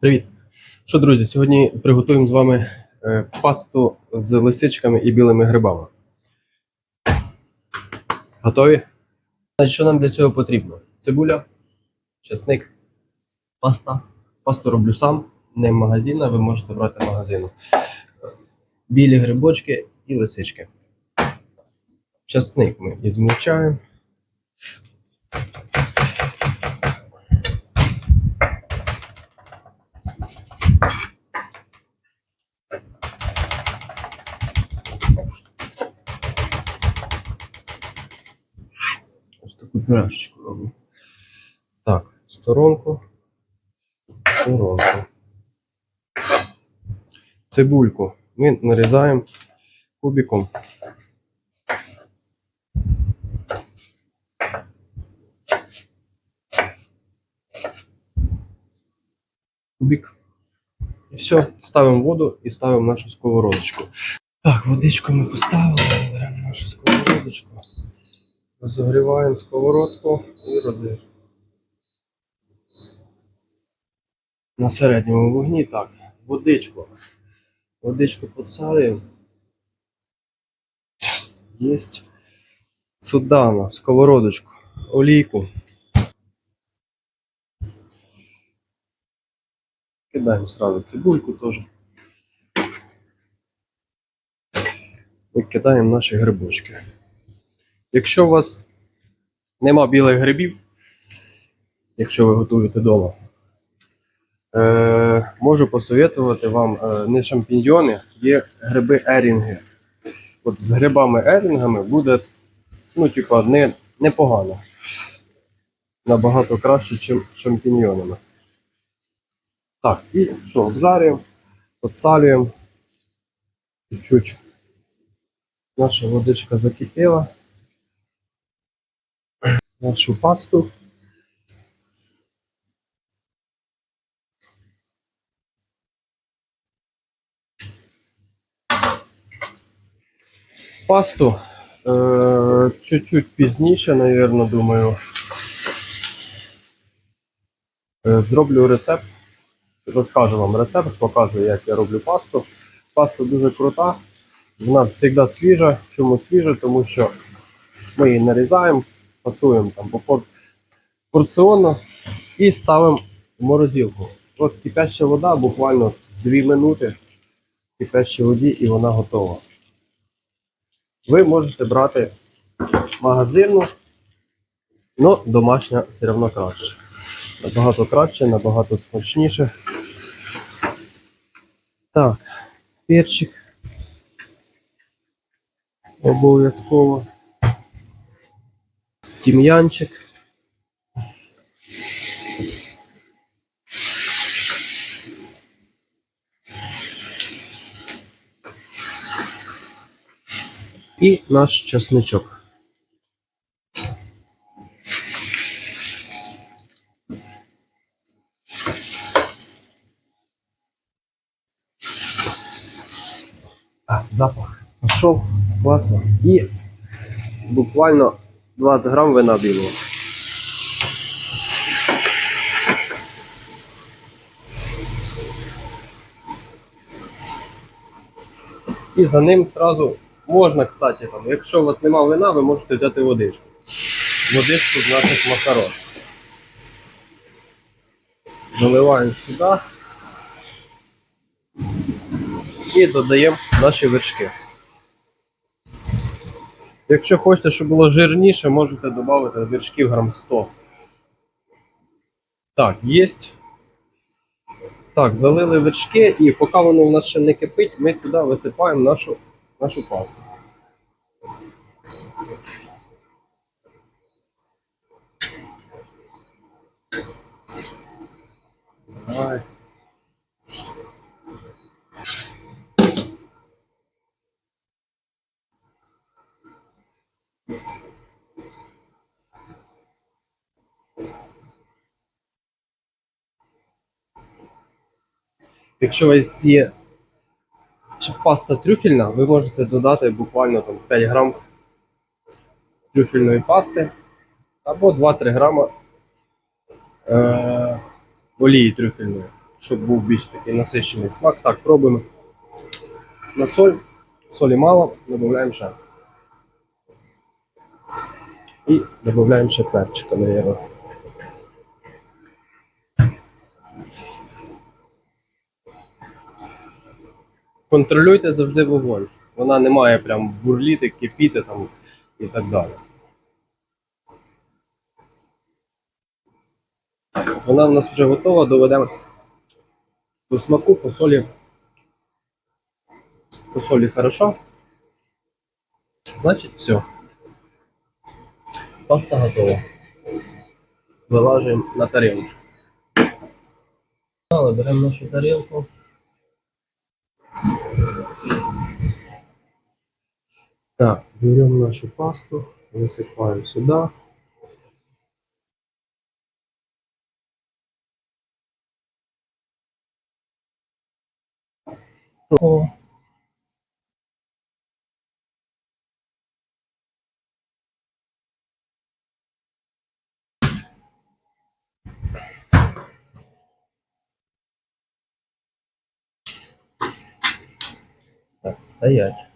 Привіт! Що, друзі, сьогодні приготуємо з вами е, пасту з лисичками і білими грибами. Готові? Що нам для цього потрібно? Цибуля, чесник, паста. Пасту роблю сам, не магазина, ви можете брати магазину. Білі грибочки і лисички. Часник ми ізмельчаємо. Таку пюрешечку роблю. Так, сторонку. Сторонку. Цибульку ми нарізаємо кубиком. Кубик. І все, ставимо воду і ставимо нашу сковородочку. Так, водичку ми поставили, беремо нашу сковородочку. Розогріваємо сковородку і розігріваємо. На середньому вогні так. Водичку. Водичку підсалюємо. Єсть. На сковородочку. Олійку. Кидаємо сразу цибульку теж. І кидаємо наші грибочки. Якщо у вас нема білих грибів, якщо ви готуєте вдома, е, можу посоветувати вам е, не шампіньйони, є гриби ерінги. От з грибами ерінгами буде ну, типа, не, непогано. Набагато краще, ніж шампіньйонами. Так, і що, обжарюємо, підсалюємо. Чуть-чуть. Наша водичка закипіла. Нашу пасту. Пасту е, чуть-чуть пізніше, навірно, думаю. Е, зроблю рецепт. Розкажу вам рецепт, покажу, як я роблю пасту. Паста дуже крута. Вона завжди свіжа. Чому свіжа? Тому що ми її нарізаємо, пасуємо там по пор- порціонно і ставимо в морозилку. От кипяща вода, буквально 2 минути кипящій воді і вона готова. Ви можете брати магазинну, але домашня все одно краще. Набагато краще, набагато смачніше. Так, перчик. Обов'язково. Тім'янчик. І наш чесничок. А, запах пішов, класно. І буквально 20 грам вина білого. І за ним одразу можна, кстати, там, якщо у вас нема вина, ви можете взяти водичку. Водичку з наших макарон. Заливаємо сюди. І додаємо наші вершки. Якщо хочете, щоб було жирніше, можете додати вершків грам 100. Так, є. Так, залили вершки і поки воно у нас ще не кипить, ми сюди висипаємо нашу, нашу пасту. Давай. Якщо у вас є паста трюфельна, ви можете додати буквально там 5 грам трюфельної пасти або 2-3 грама е, олії трюфельної. щоб був більш такий насичений смак. Так, пробуємо на соль. Солі мало, додаємо ще. І додаємо ще перчика, наверное. Контролюйте завжди вогонь. Вона не має прям бурліти, кипіти там і так далі. Вона в нас вже готова, доведемо до смаку, по солі. По солі хорошо. Значить, все. Паста готова. Вилажуємо на тарілочку. Беремо нашу тарілку. Так, берем нашу пасту, высыпаем сюда. О. Так, стоять.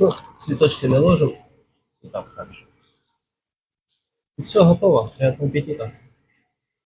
Ну, цветочки наложим. И так хорошо. И все готово. Приятного аппетита.